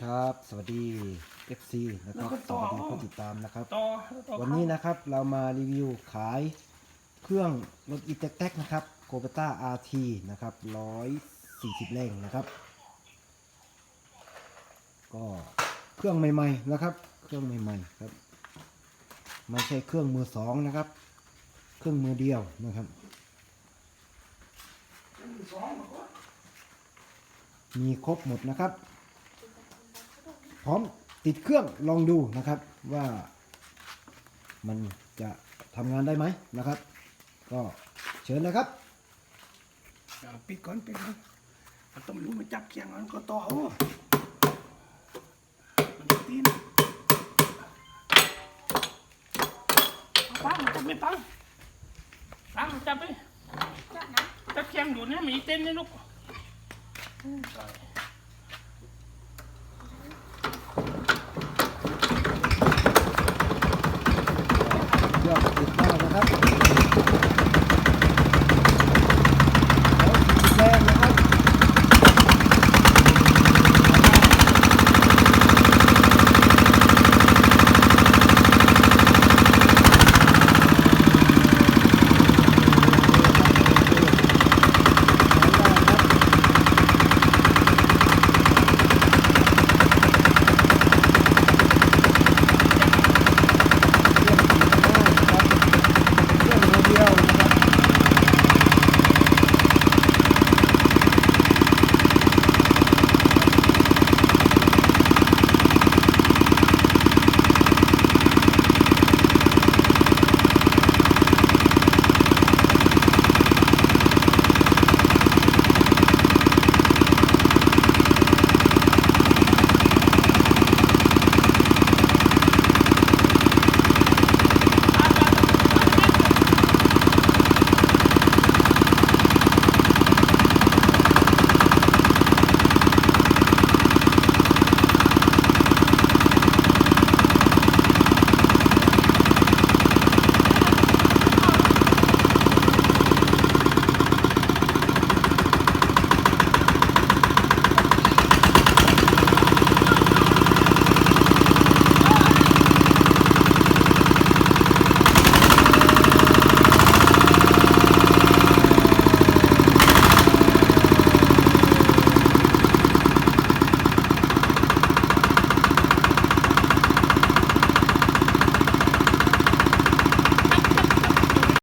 ดีครับ สวัสดี FC นะครับ สวัสดีผู้ติดตามนะครับ ต่อต่อวันนี้นะครับเรามารีวิวขายเครื่องรถอีแท็กนะครับโ o เ a ต้า RT นะครับ140 แรงนะครับ ก็เครื่องใหม่ๆนะครับ เครื่องใหม่ๆครับไม่ใช่เครื่องมือสองนะครับ เครื่องมือเดียวนะครับ มีครบหมดนะครับพ ร้อมติดเครื่องลองดูนะครับว่ามันจะทำงานได้ไหมนะครับ ก็เชิญเลยครับอย่าปิดก่อนปิดก่อนมันต้องรู้มันจับเคียงมันก็ต่อเอามันจะตีนปังจับไม่ปังปังจับไปจับเคียงอยู่เนี่ยมีเต้นนี่ลูก